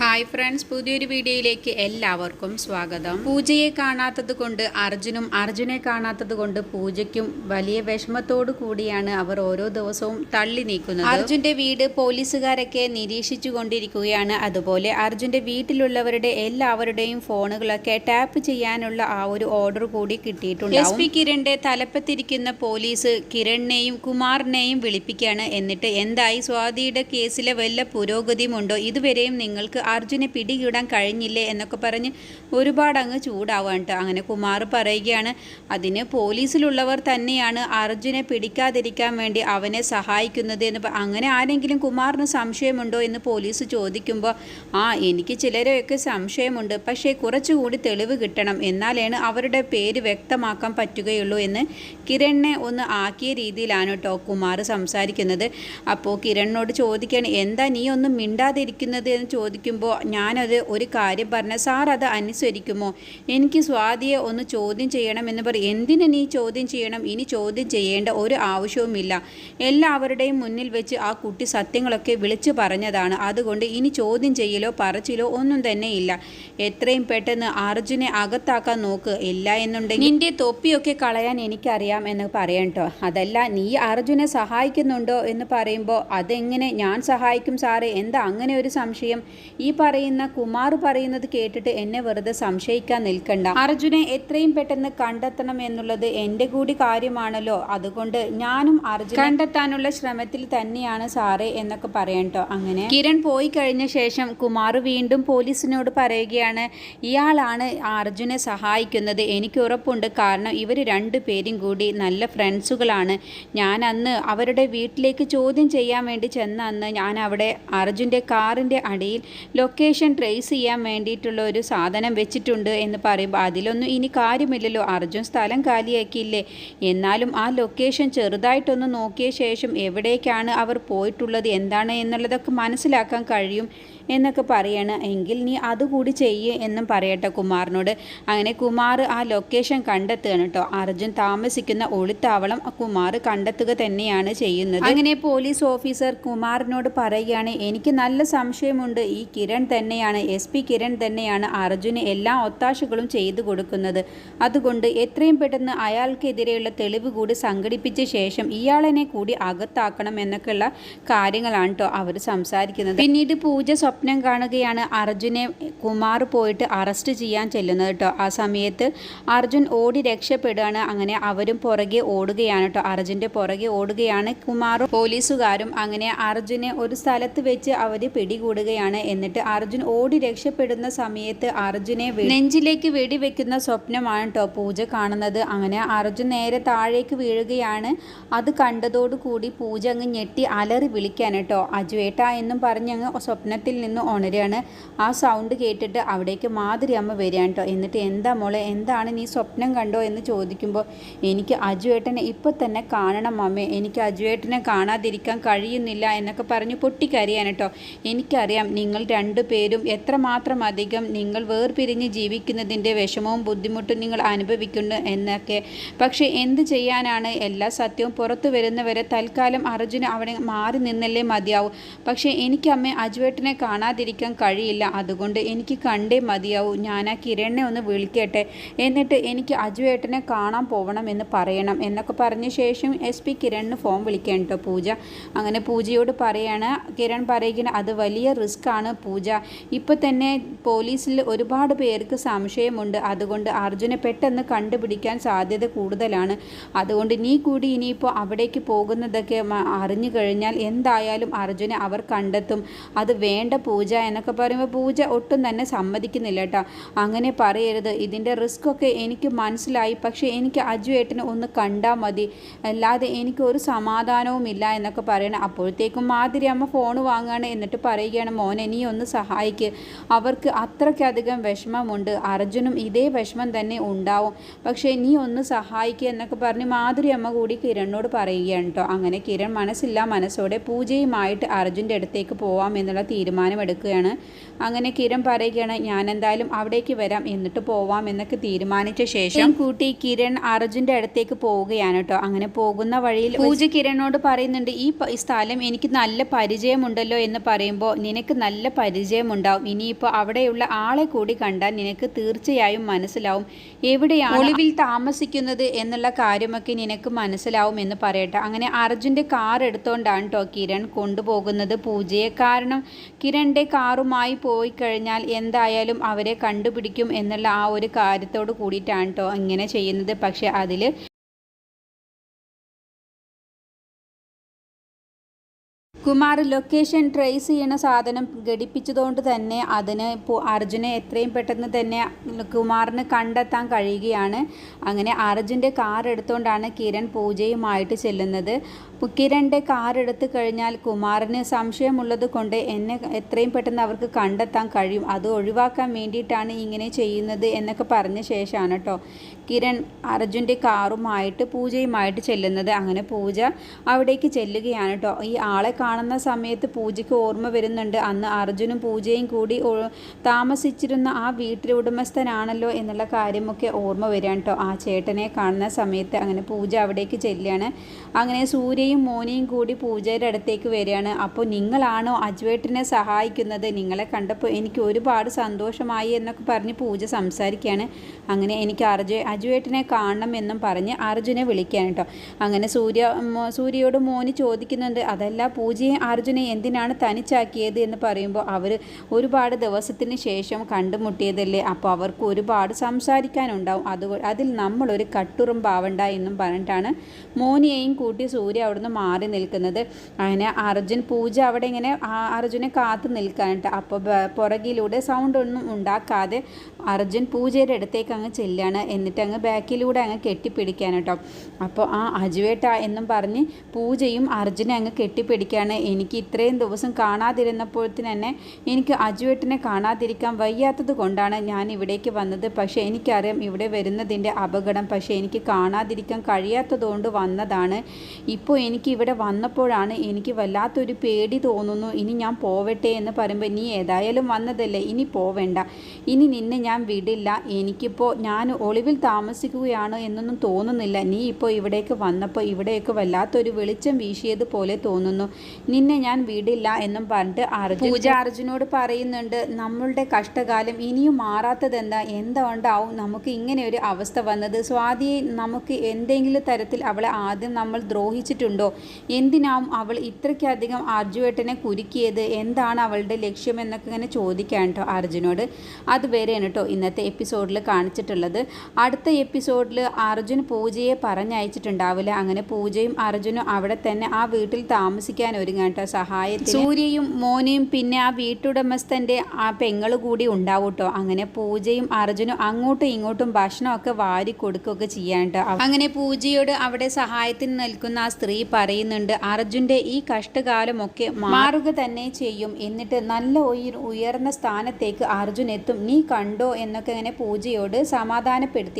Hi friends പുതിയൊരു വീഡിയോയിലേക്ക് എല്ലാവർക്കും സ്വാഗതം. പൂജയെ കാണാത്തത് കൊണ്ട് അർജുനും അർജുനെ കാണാത്തത് കൊണ്ട് പൂജയ്ക്കും വലിയ വിഷമത്തോടു കൂടിയാണ് അവർ ഓരോ ദിവസവും തള്ളി നീക്കുന്നത്. അർജുന്റെ വീട് പോലീസുകാരൊക്കെ നിരീക്ഷിച്ചു കൊണ്ടിരിക്കുകയാണ്. അതുപോലെ അർജുന്റെ വീട്ടിലുള്ളവരുടെ എല്ലാവരുടെയും ഫോണുകളൊക്കെ ടാപ്പ് ചെയ്യാനുള്ള ആ ഒരു ഓർഡർ കൂടി കിട്ടിയിട്ടുണ്ട് എസ് പി കിരണിന്റെ തലപ്പത്തിരിക്കുന്ന പോലീസ് കിരണിനെയും കുമാറിനെയും വിളിപ്പിക്കുകയാണ്. എന്നിട്ട് എന്തായി? സ്വാതിയുടെ കേസിലെ വല്ല പുരോഗതിയുമുണ്ടോ? ഇതുവരെയും നിങ്ങൾക്ക് അർജുനെ പിടികൂടാൻ കഴിഞ്ഞില്ലേ എന്നൊക്കെ പറഞ്ഞ് ഒരുപാട് അങ്ങ് ചൂടാവാൻ കേട്ടോ അങ്ങനെ കുമാർ പറയുകയാണ് അതിന് പോലീസിലുള്ളവർ തന്നെയാണ് അർജുനെ പിടിക്കാതിരിക്കാൻ വേണ്ടി അവനെ സഹായിക്കുന്നത് എന്ന് അങ്ങനെ ആരെങ്കിലും കുമാറിന് സംശയമുണ്ടോ എന്ന് പോലീസ് ചോദിക്കുമ്പോൾ ആ എനിക്ക് ചിലരെയൊക്കെ സംശയമുണ്ട്. പക്ഷേ കുറച്ചുകൂടി തെളിവ് കിട്ടണം. എന്നാലാണ് അവരുടെ പേര് വ്യക്തമാക്കാൻ പറ്റുകയുള്ളൂ എന്ന് കിരണിനെ ഒന്ന് ആക്കിയ രീതിയിലാണ് കേട്ടോ കുമാർ സംസാരിക്കുന്നത്. അപ്പോൾ കിരണിനോട് ചോദിക്കുകയാണ് എന്താ നീ ഒന്നും മിണ്ടാതിരിക്കുന്നത്? എന്ന് ചോദിക്കുമ്പോൾ ഞാനത് ഒരു കാര്യം പറഞ്ഞ സാർ അത് അനുസരിക്കുമോ? എനിക്ക് സ്വാതിയെ ഒന്ന് ചോദ്യം ചെയ്യണം എന്ന് പറയും എന്തിനു നീ ചോദ്യം ചെയ്യണം? ഇനി ചോദ്യം ചെയ്യേണ്ട ഒരു ആവശ്യവുമില്ല. എല്ലാവരുടെയും മുന്നിൽ വെച്ച് ആ കുട്ടി സത്യങ്ങളൊക്കെ വിളിച്ചു പറഞ്ഞതാണ്. അതുകൊണ്ട് ഇനി ചോദ്യം ചെയ്യലോ പറച്ചിലോ ഒന്നും തന്നെ ഇല്ല. എത്രയും പെട്ടെന്ന് അർജുനെ അകത്താക്കാൻ നോക്ക് ഇല്ല എന്നുണ്ടെങ്കിൽ നിന്റെ തൊപ്പിയൊക്കെ കളയാൻ എനിക്കറിയാം എന്ന് പറയണ്ടോ അതല്ല നീ അർജുനെ സഹായിക്കുന്നുണ്ടോ എന്ന് പറയുമ്പോൾ അതെങ്ങനെ ഞാൻ സഹായിക്കും സാറേ? എന്താ അങ്ങനെ ഒരു സംശയം? ഈ പറയുന്ന കുമാർ പറയുന്നത് കേട്ടിട്ട് എന്നെ വെറുതെ സംശയിക്കാൻ നിൽക്കണ്ട. അർജുനെ എത്രയും പെട്ടെന്ന് കണ്ടെത്തണം എന്നുള്ളത് എന്റെ കൂടി കാര്യമാണല്ലോ. അതുകൊണ്ട് ഞാനും അർജുൻ കണ്ടെത്താനുള്ള ശ്രമത്തിൽ തന്നെയാണ് സാറേ എന്നൊക്കെ പറയണ്ടോ അങ്ങനെ കിരൺ പോയി കഴിഞ്ഞ ശേഷം കുമാർ വീണ്ടും പോലീസിനോട് പറയുകയാണ് ഇയാളാണ് അർജുനെ സഹായിക്കുന്നത്. എനിക്ക് ഉറപ്പുണ്ട്. കാരണം ഇവർ രണ്ടുപേരും കൂടി നല്ല ഫ്രണ്ട്സുകളാണ്. ഞാൻ അന്ന് അവരുടെ വീട്ടിലേക്ക് ചോദ്യം ചെയ്യാൻ വേണ്ടി ചെന്ന അന്ന് ഞാൻ അവിടെ അർജുന്റെ കാറിന്റെ അടിയിൽ ലൊക്കേഷൻ ട്രേസ് ചെയ്യാൻ വേണ്ടിയിട്ടുള്ള ഒരു സാധനം വെച്ചിട്ടുണ്ട് എന്ന് പറയുമ്പോൾ അതിലൊന്നും ഇനി കാര്യമില്ലല്ലോ. അർജുൻ സ്ഥലം കാലിയാക്കിയില്ലേ? എന്നാലും ആ ലൊക്കേഷൻ ചെറുതായിട്ടൊന്ന് നോക്കിയ ശേഷം എവിടേക്കാണ് അവർ പോയിട്ടുള്ളത്? എന്താണ് എന്നുള്ളതൊക്കെ മനസ്സിലാക്കാൻ കഴിയും എന്നൊക്കെ പറയണം. എങ്കിൽ നീ അതുകൂടി ചെയ്യേ എന്നും പറയട്ടെ കുമാറിനോട്. അങ്ങനെ കുമാർ ആ ലൊക്കേഷൻ കണ്ടെത്തുകയാണ് കേട്ടോ. അർജുൻ താമസിക്കുന്ന ഒളിത്താവളം കുമാർ കണ്ടെത്തുക തന്നെയാണ് ചെയ്യുന്നത്. അങ്ങനെ പോലീസ് ഓഫീസർ കുമാറിനോട് പറയുകയാണ് എനിക്ക് നല്ല സംശയമുണ്ട്. ഈ കിരൺ തന്നെയാണ് എസ് പി കിരൺ തന്നെയാണ് അർജുന് എല്ലാ ഒത്താശകളും ചെയ്തു കൊടുക്കുന്നത്. അതുകൊണ്ട് എത്രയും പെട്ടെന്ന് അയാൾക്കെതിരെയുള്ള തെളിവ് കൂടി സംഘടിപ്പിച്ച ശേഷം ഇയാളെന്നെ കൂടി അകത്താക്കണം എന്നൊക്കെയുള്ള കാര്യങ്ങളാണ് കേട്ടോ അവർ സംസാരിക്കുന്നത്. പിന്നീട് പൂജ സ്വപ്നം കാണുകയാണ് അർജുനെ കുമാർ പോയിട്ട് അറസ്റ്റ് ചെയ്യാൻ ചെല്ലുന്നത് കേട്ടോ ആ സമയത്ത് അർജുൻ ഓടി രക്ഷപ്പെടുകയാണ്. അങ്ങനെ അവരും പുറകെ ഓടുകയാണ് കേട്ടോ അർജുന്റെ പുറകെ ഓടുകയാണ് കുമാറും പോലീസുകാരും. അങ്ങനെ അർജുനെ ഒരു സ്ഥലത്ത് വെച്ച് അവർ പിടികൂടുകയാണ് എന്നിട്ട് അർജുൻ ഓടി രക്ഷപ്പെടുന്ന സമയത്ത് അർജുനെ നെഞ്ചിലേക്ക് വെടിവെക്കുന്ന സ്വപ്നമാണ് കേട്ടോ പൂജ കാണുന്നത്. അങ്ങനെ അർജുൻ നേരെ താഴേക്ക് വീഴുകയാണ്. അത് കണ്ടതോടുകൂടി പൂജ അങ്ങ് ഞെട്ടി അലറി വിളിക്കാൻ കേട്ടോ അജുവേട്ട എന്നും പറഞ്ഞ് അങ്ങ് സ്വപ്നത്തിൽ നിന്ന് ഉണരുകയാണ് ആ സൗണ്ട് കേട്ടിട്ട് അവിടേക്ക് മാതിരി അമ്മ വരികയാണ് കേട്ടോ എന്നിട്ട് എന്താ മോളെ എന്താണ് നീ സ്വപ്നം കണ്ടോ എന്ന് ചോദിക്കുമ്പോൾ എനിക്ക് അജുവേട്ടനെ ഇപ്പം തന്നെ കാണണം അമ്മേ. എനിക്ക് അജുവേട്ടനെ കാണാതിരിക്കാൻ കഴിയുന്നില്ല എന്നൊക്കെ പറഞ്ഞ് പൊട്ടിക്കരയാണ് കേട്ടോ എനിക്കറിയാം നിങ്ങൾ രണ്ടുപേരും എത്രമാത്രം അധികം നിങ്ങൾ വേർപിരിഞ്ഞ് ജീവിക്കുന്നതിന്റെ വിഷമവും ബുദ്ധിമുട്ടും നിങ്ങൾ അനുഭവിക്കുന്നു എന്നൊക്കെ. പക്ഷേ എന്ത് ചെയ്യാനാണ്? എല്ലാ സത്യവും പുറത്തു വരുന്നവരെ തൽക്കാലം അർജുന അവിടെ മാറി നിന്നല്ലേ മതിയാവും. പക്ഷേ എനിക്ക് അമ്മേ അജുവേട്ടനെ കാണാതിരിക്കാൻ കഴിയില്ല. അതുകൊണ്ട് എനിക്ക് കണ്ടേ മതിയാവൂ. ഞാൻ ആ കിരണിനെ ഒന്ന് വിളിക്കട്ടെ. എന്നിട്ട് എനിക്ക് അജുവേട്ടനെ കാണാൻ പോകണം എന്ന് പറയണം എന്നൊക്കെ പറഞ്ഞ ശേഷം എസ് പി കിരണിന് ഫോൺ വിളിക്കാൻ കേട്ടോ പൂജ. അങ്ങനെ പൂജയോട് പറയാണ് കിരൺ പറയുകയാണ് അത് വലിയ റിസ്ക് ആണ് പൂജ. ഇപ്പോൾ തന്നെ പോലീസിൽ ഒരുപാട് പേർക്ക് സംശയമുണ്ട്. അതുകൊണ്ട് അർജുനെ പെട്ടെന്ന് കണ്ടുപിടിക്കാൻ സാധ്യത കൂടുതലാണ്. അതുകൊണ്ട് നീ കൂടി ഇനിയിപ്പോൾ അവിടേക്ക് പോകുന്നതൊക്കെ അറിഞ്ഞു കഴിഞ്ഞാൽ എന്തായാലും അർജുനെ അവർ കണ്ടെത്തും. അത് വേണ്ട പൂജ എന്നൊക്കെ പറയുമ്പോൾ പൂജ ഒട്ടും തന്നെ സമ്മതിക്കുന്നില്ല കേട്ടോ അങ്ങനെ പറയരുത്. ഇതിന്റെ റിസ്ക് ഒക്കെ എനിക്ക് മനസ്സിലായി. പക്ഷേ എനിക്ക് അജു ഏട്ടനെ ഒന്ന് കണ്ടാൽ മതി. അല്ലാതെ എനിക്ക് ഒരു സമാധാനവുമില്ല എന്നൊക്കെ പറയണം അപ്പോഴത്തേക്കും മാതിരി അമ്മ ഫോൺ വാങ്ങുകയാണ് എന്നിട്ട് പറയുകയാണ് മോനെ നീ ഒന്ന് സഹായിക്ക്. അവർക്ക് അത്രയ്ക്കധികം വിഷമമുണ്ട്. അർജുനും ഇതേ വിഷമം തന്നെ ഉണ്ടാവും. പക്ഷേ നീ ഒന്ന് സഹായിക്കുക എന്നൊക്കെ പറഞ്ഞ് മാധുരി അമ്മ കൂടി കിരണിനോട് പറയുകയാണ് കേട്ടോ. അങ്ങനെ കിരൺ മനസ്സില്ല മനസ്സോടെ പൂജയുമായിട്ട് അർജുന്റെ അടുത്തേക്ക് പോവാം എന്നുള്ള തീരുമാനമെടുക്കുകയാണ്. അങ്ങനെ കിരൺ പറയുകയാണ് ഞാൻ എന്തായാലും അവിടേക്ക് വരാം. എന്നിട്ട് പോവാം എന്നൊക്കെ തീരുമാനിച്ച ശേഷം കൂട്ടി കിരൺ അർജുന്റെ അടുത്തേക്ക് പോവുകയാണ് കേട്ടോ. അങ്ങനെ പോകുന്ന വഴിയിൽ പൂജ കിരണിനോട് പറയുന്നുണ്ട് ഈ സ്ഥലം എനിക്ക് നല്ല പരിചയമുണ്ടല്ലോ എന്ന് പറയുമ്പോൾ നിനക്ക് നല്ല പരിചയമുണ്ടാവും. ഇനിയിപ്പോൾ അവിടെയുള്ള ആളെ കൂടി കണ്ടാൽ നിനക്ക് തീർച്ചയായും മനസ്സിലാവും. എവിടെയാണ് ഒളിവിൽ താമസിക്കുന്നത് എന്നുള്ള കാര്യമൊക്കെ നിനക്ക് മനസ്സിലാവും എന്ന് പറയട്ടെ. അങ്ങനെ അർജുന്റെ കാർ എടുത്തുകൊണ്ടാണ് കേട്ടോ കിരൺ കൊണ്ടുപോകുന്നത്. പൂജയെ കാരണം കിരണിന്റെ കാറുമായി പോയി കഴിഞ്ഞാൽ എന്തായാലും അവരെ കണ്ടുപിടിക്കും എന്നുള്ള ആ ഒരു കാര്യത്തോട് കൂടിയിട്ടാണ് കേട്ടോ ഇങ്ങനെ ചെയ്യുന്നത്. പക്ഷേ അതിൽ കുമാർ ലൊക്കേഷൻ ട്രേസ് ചെയ്യണ സാധനം ഘടിപ്പിച്ചതുകൊണ്ട് തന്നെ അതിന് ഇപ്പോൾ അർജുനെ എത്രയും പെട്ടെന്ന് തന്നെ കുമാറിന് കണ്ടെത്താൻ കഴിയുകയാണ്. അങ്ങനെ അർജുന്റെ കാർ എടുത്തുകൊണ്ടാണ് കിരൺ പൂജയുമായിട്ട് ചെല്ലുന്നത്. കിരണിന്റെ കാർ എടുത്തു കഴിഞ്ഞാൽ കുമാറിന് സംശയമുള്ളത് കൊണ്ട് എന്നെ എത്രയും പെട്ടെന്ന് അവർക്ക് കണ്ടെത്താൻ കഴിയും. അത് ഒഴിവാക്കാൻ വേണ്ടിയിട്ടാണ് ഇങ്ങനെ ചെയ്യുന്നത് എന്നൊക്കെ പറഞ്ഞ ശേഷമാണ് കേട്ടോ. കിരൺ അർജുന്റെ കാറുമായിട്ട് പൂജയുമായിട്ട് ചെല്ലുന്നത്. അങ്ങനെ പൂജ അവിടേക്ക് ചെല്ലുകയാണ് കേട്ടോ ഈ ആളെ കാണുന്ന സമയത്ത് പൂജയ്ക്ക് ഓർമ്മ വരുന്നുണ്ട്. അന്ന് അർജുനും പൂജയും കൂടി താമസിച്ചിരുന്ന ആ വീട്ടിലെ ഉടമസ്ഥനാണല്ലോ എന്നുള്ള കാര്യമൊക്കെ ഓർമ്മ വരികയാണ് കേട്ടോ ആ ചേട്ടനെ കാണുന്ന സമയത്ത് അങ്ങനെ പൂജ അവിടേക്ക് ചെല്ലുകയാണ്. അങ്ങനെ സൂര്യയും മോനിയും കൂടി പൂജയുടെ അടുത്തേക്ക് വരികയാണ്. അപ്പോൾ നിങ്ങളാണോ അജ്വേട്ടനെ സഹായിക്കുന്നത്? നിങ്ങളെ കണ്ടപ്പോൾ എനിക്ക് ഒരുപാട് സന്തോഷമായി എന്നൊക്കെ പറഞ്ഞ് പൂജ സംസാരിക്കുകയാണ്. അങ്ങനെ എനിക്ക് അർജു അജുവേട്ടിനെ കാണണമെന്നും പറഞ്ഞ് അർജുനെ വിളിക്കാൻ കേട്ടോ. അങ്ങനെ സൂര്യ സൂര്യയോട് മോനി ചോദിക്കുന്നുണ്ട് അതല്ല പൂജയെ അർജുനെ എന്തിനാണ് തനിച്ചാക്കിയത്? എന്ന് പറയുമ്പോൾ അവർ ഒരുപാട് ദിവസത്തിന് ശേഷം കണ്ടുമുട്ടിയതല്ലേ? അപ്പോൾ അവർക്ക് ഒരുപാട് സംസാരിക്കാനുണ്ടാവും. അത് അതിൽ നമ്മളൊരു കട്ടുറുമ്പാവണ്ട എന്നും പറഞ്ഞിട്ടാണ് മോനിയെയും കൂട്ടി സൂര്യ അവിടുന്ന് മാറി നിൽക്കുന്നത്. അങ്ങനെ അർജുൻ പൂജ അവിടെ ഇങ്ങനെ അർജുനെ കാത്തു നിൽക്കാനിട്ട് അപ്പോൾ പുറകിലൂടെ സൗണ്ട് ഒന്നും ഉണ്ടാക്കാതെ അർജുൻ പൂജയുടെ അടുത്തേക്ക് അങ്ങ് ചെല്ലാണ്. എന്നിട്ട് അങ്ങ് ബാക്കിലൂടെ അങ്ങ് കെട്ടിപ്പിടിക്കാൻ കേട്ടോ അപ്പോൾ ആ അജുവേട്ട എന്നും പറഞ്ഞ് പൂജയും അർജുനെ അങ്ങ് കെട്ടിപ്പിടിക്കുകയാണ് എനിക്ക് ഇത്രയും ദിവസം കാണാതിരുന്നപ്പോഴത്തിന് തന്നെ എനിക്ക് അജുവേട്ടനെ കാണാതിരിക്കാൻ വയ്യാത്തത് കൊണ്ടാണ് ഞാൻ ഇവിടേക്ക് വന്നത്. പക്ഷേ എനിക്കറിയാം ഇവിടെ വരുന്നതിന്റെ അപകടം. പക്ഷേ എനിക്ക് കാണാതിരിക്കാൻ കഴിയാത്തതുകൊണ്ട് വന്നതാണ്. ഇപ്പോൾ എനിക്ക് ഇവിടെ വന്നപ്പോഴാണ് എനിക്ക് വല്ലാത്തൊരു പേടി തോന്നുന്നു. ഇനി ഞാൻ പോവട്ടെ എന്ന് പറയുമ്പോൾ നീ ഏതായാലും വന്നതല്ലേ? ഇനി പോവേണ്ട. ഇനി നിന്നെ ഞാൻ വിടില്ല. എനിക്കിപ്പോൾ ഞാൻ ഒളിവിൽ താമസിക്കുകയാണ് എന്നൊന്നും തോന്നുന്നില്ല. നീ ഇപ്പോൾ ഇവിടേക്ക് വന്നപ്പോൾ ഇവിടെയൊക്കെ വല്ലാത്തൊരു വെളിച്ചം വീശിയതുപോലെ തോന്നുന്നു. നിന്നെ ഞാൻ വിടില്ല എന്നും പറഞ്ഞിട്ട് അർജുൻ പൂജ അർജുനോട് പറയുന്നുണ്ട് നമ്മളുടെ കഷ്ടകാലം ഇനിയും മാറാത്തതെന്താ? എന്തുകൊണ്ടാവും നമുക്ക് ഇങ്ങനെ ഒരു അവസ്ഥ വന്നത്? സ്വാതിയെ നമുക്ക് എന്തെങ്കിലും തരത്തിൽ അവളെ ആദ്യം നമ്മൾ ദ്രോഹിച്ചിട്ടുണ്ടോ? എന്തിനാവും അവൾ ഇത്രയ്ക്കധികം അർജുവേട്ടനെ കുരുക്കിയത്? എന്താണ് അവളുടെ ലക്ഷ്യം? എന്നൊക്കെ ഇങ്ങനെ ചോദിക്കാൻ കേട്ടോ അർജുനോട്. അത് വരെയാണ് കേട്ടോ ഇന്നത്തെ എപ്പിസോഡിൽ കാണിച്ചിട്ടുള്ളത്. അടുത്ത എപ്പിസോഡിൽ അർജുൻ പൂജയെ പറഞ്ഞയച്ചിട്ടുണ്ടാവില്ല. അങ്ങനെ പൂജയും അർജുനും അവിടെ തന്നെ ആ വീട്ടിൽ താമസിക്കാൻ ഒരുങ്ങാൻ കേട്ടോ സഹായത്തിൽ സൂര്യയും മോനയും പിന്നെ ആ വീട്ടുടമസ്ഥന്റെ ആ പെങ്ങൾ കൂടി ഉണ്ടാവൂട്ടോ. അങ്ങനെ പൂജയും അർജുനും അങ്ങോട്ടും ഇങ്ങോട്ടും ഭക്ഷണമൊക്കെ വാരി കൊടുക്കുകയൊക്കെ ചെയ്യാൻ കേട്ടോ അങ്ങനെ പൂജയോട് അവിടെ സഹായത്തിന് നിൽക്കുന്ന ആ സ്ത്രീ പറയുന്നുണ്ട് അർജുന്റെ ഈ കഷ്ടകാലമൊക്കെ മാറുക തന്നെ ചെയ്യും. എന്നിട്ട് നല്ല ഉയർന്ന സ്ഥാനത്തേക്ക് അർജുൻ എത്തും. നീ കണ്ടോ? എന്നൊക്കെ അങ്ങനെ പൂജയോട്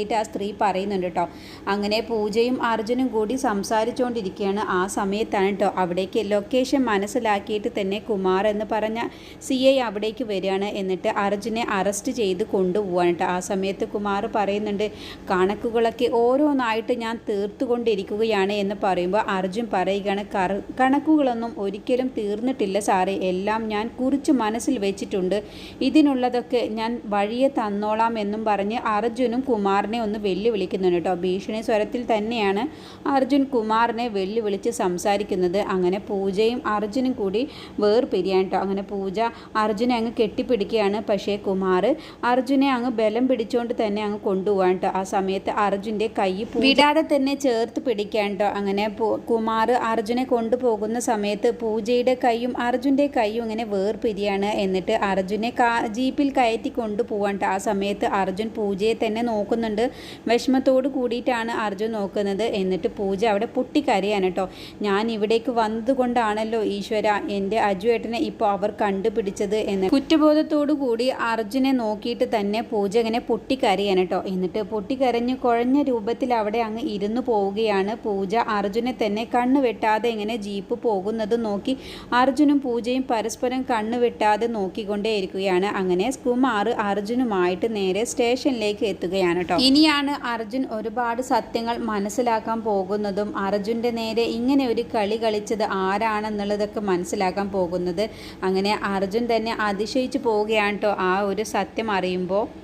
സമാധാനപ്പെടുത്തിയിട്ട് ആ സ്ത്രീ പറയുന്നുണ്ട് കേട്ടോ. അങ്ങനെ പൂജയും അർജുനും കൂടി സംസാരിച്ചുകൊണ്ടിരിക്കുകയാണ് ആ സമയത്താണ് കേട്ടോ അവിടേക്ക് ലൊക്കേഷൻ മനസ്സിലാക്കിയിട്ട് തന്നെ കുമാർ എന്ന് പറഞ്ഞ സി ഐ അവിടേക്ക് വരികയാണ്. എന്നിട്ട് അർജുനെ അറസ്റ്റ് ചെയ്ത് കൊണ്ടുപോകാൻ കേട്ടോ. ആ സമയത്ത് കുമാർ പറയുന്നുണ്ട് കണക്കുകളൊക്കെ ഓരോന്നായിട്ട് ഞാൻ തീർത്തുകൊണ്ടിരിക്കുകയാണ് എന്ന് പറയുമ്പോൾ അർജുൻ പറയുകയാണ് കണക്കുകളൊന്നും ഒരിക്കലും തീർന്നിട്ടില്ല സാറേ. എല്ലാം ഞാൻ കുറിച്ച് മനസ്സിൽ വെച്ചിട്ടുണ്ട്. ഇതിനുള്ളതൊക്കെ ഞാൻ വഴിയെ തന്നോളാം എന്നും പറഞ്ഞ് അർജുനും കുമാറിനെ ഒന്ന് വെല്ലുവിളിക്കുന്നുണ്ട് കേട്ടോ. ഭീഷണി സ്വരത്തിൽ തന്നെയാണ് അർജുൻ കുമാറിനെ വെല്ലുവിളിച്ച് സംസാരിക്കുന്നത്. അങ്ങനെ പൂജയും അർജുനും കൂടി വേർപിരിയാൻ കേട്ടോ. അങ്ങനെ പൂജ അർജുനെ അങ്ങ് കെട്ടിപ്പിടിക്കുകയാണ്. പക്ഷേ കുമാർ അർജുനെ അങ്ങ് ബലം പിടിച്ചുകൊണ്ട് തന്നെ അങ്ങ് കൊണ്ടുപോകാൻ കേട്ടോ. ആ സമയത്ത് അർജുന്റെ കൈ വിടാതെ തന്നെ ചേർത്ത് പിടിക്കാൻ കേട്ടോ. അങ്ങനെ കുമാർ അർജുനെ കൊണ്ടുപോകുന്ന സമയത്ത് പൂജയുടെ കൈയും അർജുന്റെ കൈയും ഇങ്ങനെ വേർപിരിയാണ്. എന്നിട്ട് അർജുനെ ജീപ്പിൽ കയറ്റി കൊണ്ടുപോകാൻ ആ സമയത്ത് അർജുൻ പൂജയെ തന്നെ നോക്കുന്നുണ്ട്. വിഷമത്തോട് കൂടിയിട്ടാണ് അർജുൻ നോക്കുന്നത്. എന്നിട്ട് പൂജ അവിടെ പൊട്ടിക്കരയാണ് കേട്ടോ ഞാൻ ഇവിടേക്ക് വന്നതുകൊണ്ടാണല്ലോ ഈശ്വര എന്റെ അജുവേട്ടനെ ഇപ്പോൾ അവർ കണ്ടുപിടിച്ചത് എന്ന്. കുറ്റബോധത്തോടു കൂടി അർജുനെ നോക്കിയിട്ട് തന്നെ പൂജ ഇങ്ങനെ പൊട്ടിക്കരയാണ് കേട്ടോ എന്നിട്ട് പൊട്ടിക്കരഞ്ഞ് കുഴഞ്ഞ രൂപത്തിൽ അവിടെ അങ്ങ് ഇരുന്നു പോവുകയാണ് പൂജ. അർജുനെ തന്നെ കണ്ണു വെട്ടാതെ ഇങ്ങനെ ജീപ്പ് പോകുന്നത് നോക്കി അർജുനും പൂജയും പരസ്പരം കണ്ണു വെട്ടാതെ നോക്കിക്കൊണ്ടേയിരിക്കുകയാണ്. അങ്ങനെ കുമാർ അർജുനുമായി അർജുനുമായിട്ട് നേരെ സ്റ്റേഷനിലേക്ക് എത്തുകയാണ് കേട്ടോ ഇനിയാണ് അർജുൻ ഒരുപാട് സത്യങ്ങൾ മനസ്സിലാക്കാൻ പോകുന്നതും അർജുന്റെ നേരെ ഇങ്ങനെ ഒരു കളി കളിച്ചത് ആരാണെന്നുള്ളതൊക്കെ മനസ്സിലാക്കാൻ പോകുന്നത്. അങ്ങനെ അർജുൻ തന്നെ അതിശയിച്ചു പോവുകയാണ് കേട്ടോ ആ ഒരു സത്യം അറിയുമ്പോൾ.